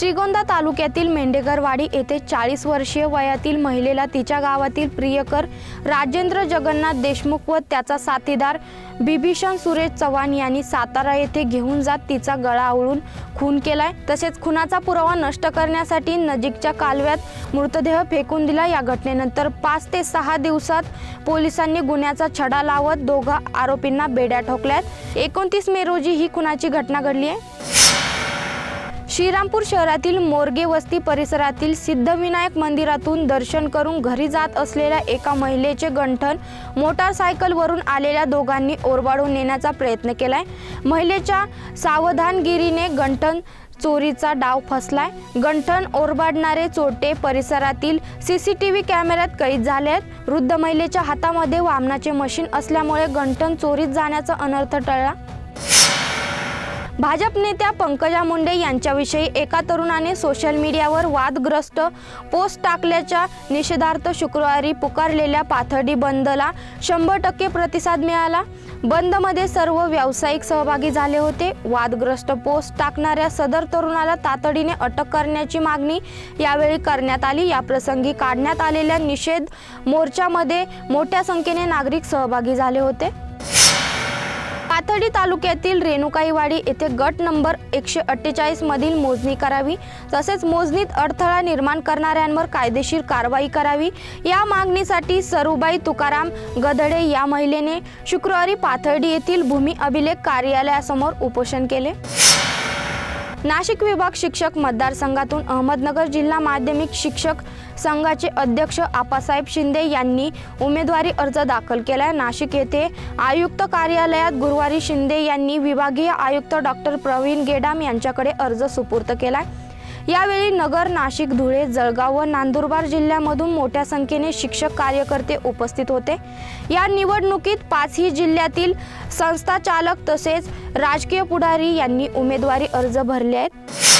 श्रीगोंदा तालुक्यातील मेंढेकरवाडी येथे चाळीस वर्षीय वयातील महिलेला तिच्या गावातील प्रियकर राजेंद्र जगन्नाथ देशमुख व त्याचा साथीदार बिभीषण सुरेश चव्हाण यांनी सातारा येथे घेऊन जात तिचा गळा आवळून खून केलाय. तसेच खुनाचा पुरावा नष्ट करण्यासाठी नजीकच्या कालव्यात मृतदेह फेकून दिला. या घटनेनंतर पाच ते सहा दिवसात पोलिसांनी गुन्ह्याचा छडा लावत दोघा आरोपींना बेड्या ठोकल्यात. एकोणतीस मे रोजी ही खुनाची घटना घडली आहे. श्रीरामपूर शहरातील मोरगे वस्ती परिसरातील सिद्धविनायक मंदिरातून दर्शन करून घरी जात असलेल्या एका महिलेचे गंठन मोटारसायकलवरून आलेल्या दोघांनी ओरबाडून नेण्याचा प्रयत्न केलाय. महिलेच्या सावधानगिरीने गंठन चोरीचा डाव फसलाय. गंठन ओरबाडणारे चोरटे परिसरातील सी सी टी व्ही कॅमेऱ्यात कैद झाले आहेत. वृद्ध महिलेच्या हातामध्ये वामनाचे मशीन असल्यामुळे गंठन चोरीत जाण्याचा अनर्थ टळला. भाजप नेत्या पंकजा मुंडे यांच्याविषयी एका तरुणाने सोशल मीडियावर वादग्रस्त पोस्ट टाकल्याच्या निषेधार्थ शुक्रवारी पुकारलेल्या पाथर्डी बंदला शंभर टक्के प्रतिसाद मिळाला. बंदमध्ये सर्व व्यावसायिक सहभागी झाले होते. वादग्रस्त पोस्ट टाकणाऱ्या सदर तरुणाला तातडीने अटक करण्याची मागणी यावेळी करण्यात आली. या प्रसंगी काढण्यात आलेल्या निषेध मोर्चामध्ये मोठ्या संख्येने नागरिक सहभागी झाले होते. पाथर्डी तालुक्यातील रेणुकाईवाडी येथे गट नंबर एकशे अठ्ठेचाळीसमधील मोजणी करावी. तसेच मोजणीत अडथळा निर्माण करणाऱ्यांवर कायदेशीर कारवाई करावी. या मागणीसाठी सरुबाई तुकाराम गदडे या महिलेने शुक्रवारी पाथर्डी येथील भूमी अभिलेख कार्यालयासमोर उपोषण केले. नाशिक विभाग शिक्षक मतदारसंघातून अहमदनगर जिल्हा माध्यमिक शिक्षक संघाचे अध्यक्ष आपासाहेब शिंदे यांनी उमेदवारी अर्ज दाखल केलाय नाशिक येथे आयुक्त कार्यालयात गुरुवारी शिंदे यांनी विभागीय आयुक्त डॉक्टर प्रवीण गेडाम यांच्याकडे अर्ज सुपूर्द केलाय यावेळी नगर नाशिक धुळे जळगाव व नांदुरबार जिल्ह्यामधून मोठ्या संख्येने शिक्षक कार्यकर्ते उपस्थित होते. या निवडणुकीत पाचही जिल्ह्यातील संस्थाचालक तसेच राजकीय पुढारी यांनी उमेदवारी अर्ज भरले आहेत.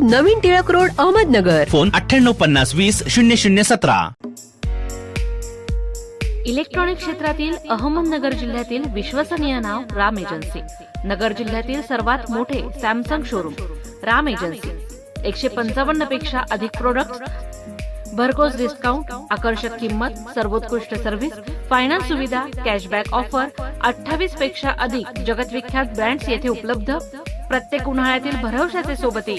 नवीन टिळक रोड अहमदनगर. फोन अठ्ठ्याण्णव पन्नास वीस शून्य शून्य सतरा. इलेक्ट्रॉनिक क्षेत्रातील अहमदनगर जिल्ह्यातील विश्वसनीय नाव राम एजन्सी. नगर जिल्ह्यातील सर्वात मोठे सॅमसंग शोरूम राम एजन्सी. एकशे पंचावन्नपेक्षा अधिक प्रोडक्ट भरघोस डिस्काउंट आकर्षक किंमत सर्वोत्कृष्ट सर्व्हिस फायनान्स सुविधा कॅशबॅक ऑफर अठ्ठावीसपेक्षा अधिक जगतविख्यात ब्रँड्स येथे उपलब्ध. प्रत्येक उन्हाळ्यातील भरवशाचे सोबती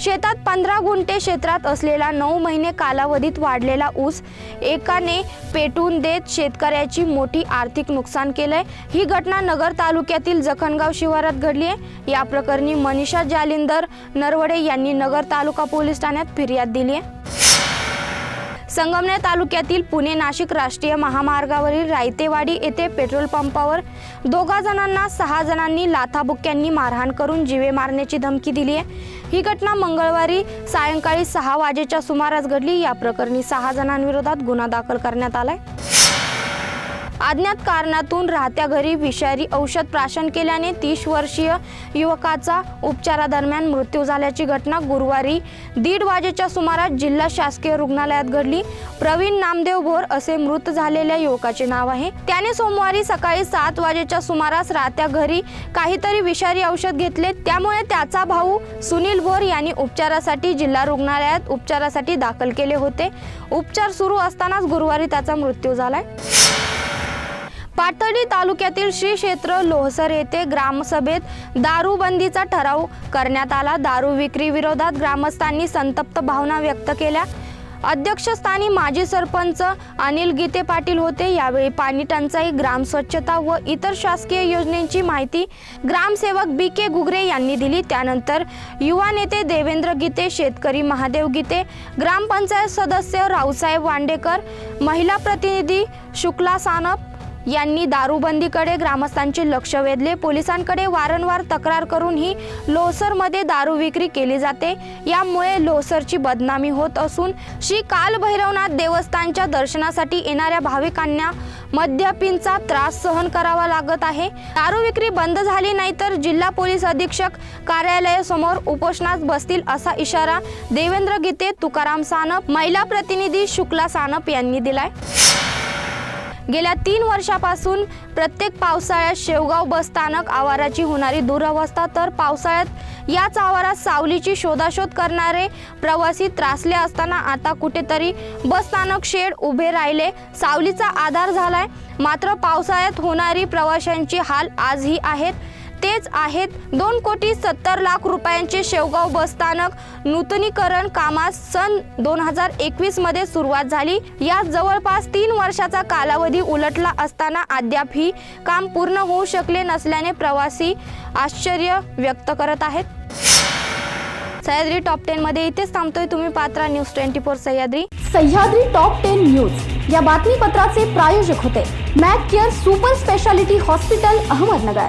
शेतात पंधरा गुंठे क्षेत्रात असलेला नऊ महिने कालावधीत वाढलेला ऊस एकाने पेटून देत शेतकऱ्याची मोठी आर्थिक नुकसान केलंय. ही घटना नगर तालुक्यातील जखणगाव शिवारात घडली आहे. या प्रकरणी मनीषा जालिंदर नरवडे यांनी नगर तालुका पोलीस ठाण्यात फिर्याद दिली आहे. संगमनेर तालुक्यातील पुणे नाशिक राष्ट्रीय महामार्गावरील रायतेवाडी येथे पेट्रोल पंपावर दोघा जणांना सहा जणांनी लाथाबुक्क्यांनी मारहाण करून जीवे मारण्याची धमकी दिली आहे. ही घटना मंगळवारी सायंकाळी सहा वाजेच्या सुमारास घडली. या प्रकरणी सहा जणांविरोधात गुन्हा दाखल करण्यात आलाय. अज्ञात कारणातून राहत्या घरी विषारी औषध प्राशन केल्याने तीस वर्षीय युवकाचा उपचारादरम्यान मृत्यू झाल्याची घटना गुरुवारी दीड वाजेच्या सुमारास जिल्हा शासकीय रुग्णालयात घडली. प्रवीण नामदेव भोर असे मृत झालेल्या युवकाचे नाव आहे. त्याने सोमवारी सकाळी सात वाजेच्या सुमारास राहत्या घरी काहीतरी विषारी औषध घेतले. त्यामुळे त्याचा भाऊ सुनील भोर यांनी उपचारासाठी जिल्हा रुग्णालयात उपचारासाठी दाखल केले होते. उपचार सुरू असतानाच गुरुवारी त्याचा मृत्यू झालाय. पाथर्डी तालुक्यातील श्री क्षेत्र लोहसर येथे ग्रामसभेत दारूबंदीचा ठराव करण्यात आला. दारू विक्री विरोधात ग्रामस्थांनी संतप्त भावना व्यक्त केल्या. अध्यक्षस्थानी माजी सरपंच अनिल गीते पाटील होते. यावेळी पाणी टंचाई ग्राम स्वच्छता व इतर शासकीय योजनेची माहिती ग्रामसेवक बी के गुगरे यांनी दिली. त्यानंतर युवा नेते देवेंद्र गीते शेतकरी महादेव गीते ग्रामपंचायत सदस्य रावसाहेब वांडेकर महिला प्रतिनिधी शुक्ला सानप यांनी दारूबंदीकडे ग्रामस्थांचे लक्ष वेधले. पोलिसांकडे वारंवार तक्रार करूनही लोसरमध्ये दारू विक्री केली जाते. यामुळे लोसरची बदनामी होत असून श्री कालभैरवनाथ देवस्थानच्या दर्शनासाठी येणाऱ्या भाविकांना मद्यपींचा त्रास सहन करावा लागत आहे. दारू विक्री बंद झाली नाही तर जिल्हा पोलीस अधीक्षक कार्यालयासमोर उपोषणास बसतील असा इशारा देवेंद्र गीते तुकाराम सानप महिला प्रतिनिधी शुक्ला सानप यांनी दिलाय. गेल्या तीन वर्षापासून प्रत्येक पावसाळ्यात शेवगाव बस स्थानक आवाराची होणारी दुरवस्था तर पावसाळ्यात याच आवारात सावलीची शोधाशोध करणारे प्रवासी त्रासले असताना आता कुठेतरी बस स्थानक शेड उभे राहिले. सावलीचा आधार झालाय. मात्र पावसाळ्यात होणारी प्रवाशांची हाल आजही आहेत. तेच आहेत. दोन कोटी सत्तर लाख रुपयांचे शेवगाव बसस्थानक नूतनीकरण कामास सन दोन हजार एकवीसमध्ये सुरुवात झाली. यात जवळपास तीन वर्षाचा कालावधी उलटला असताना अद्याप ही काम पूर्ण होऊ शकले नसल्याने प्रवासी आश्चर्य व्यक्त करत आहेत. सह्याद्री टॉप टेन मध्ये इथेच थांबतोय तुम्ही Patra news twenty four Sahyadri. Sahyadri top ten news. या बातमीपत्राचे प्रायोजक होते. Mac care super speciality hospital Ahmednagar.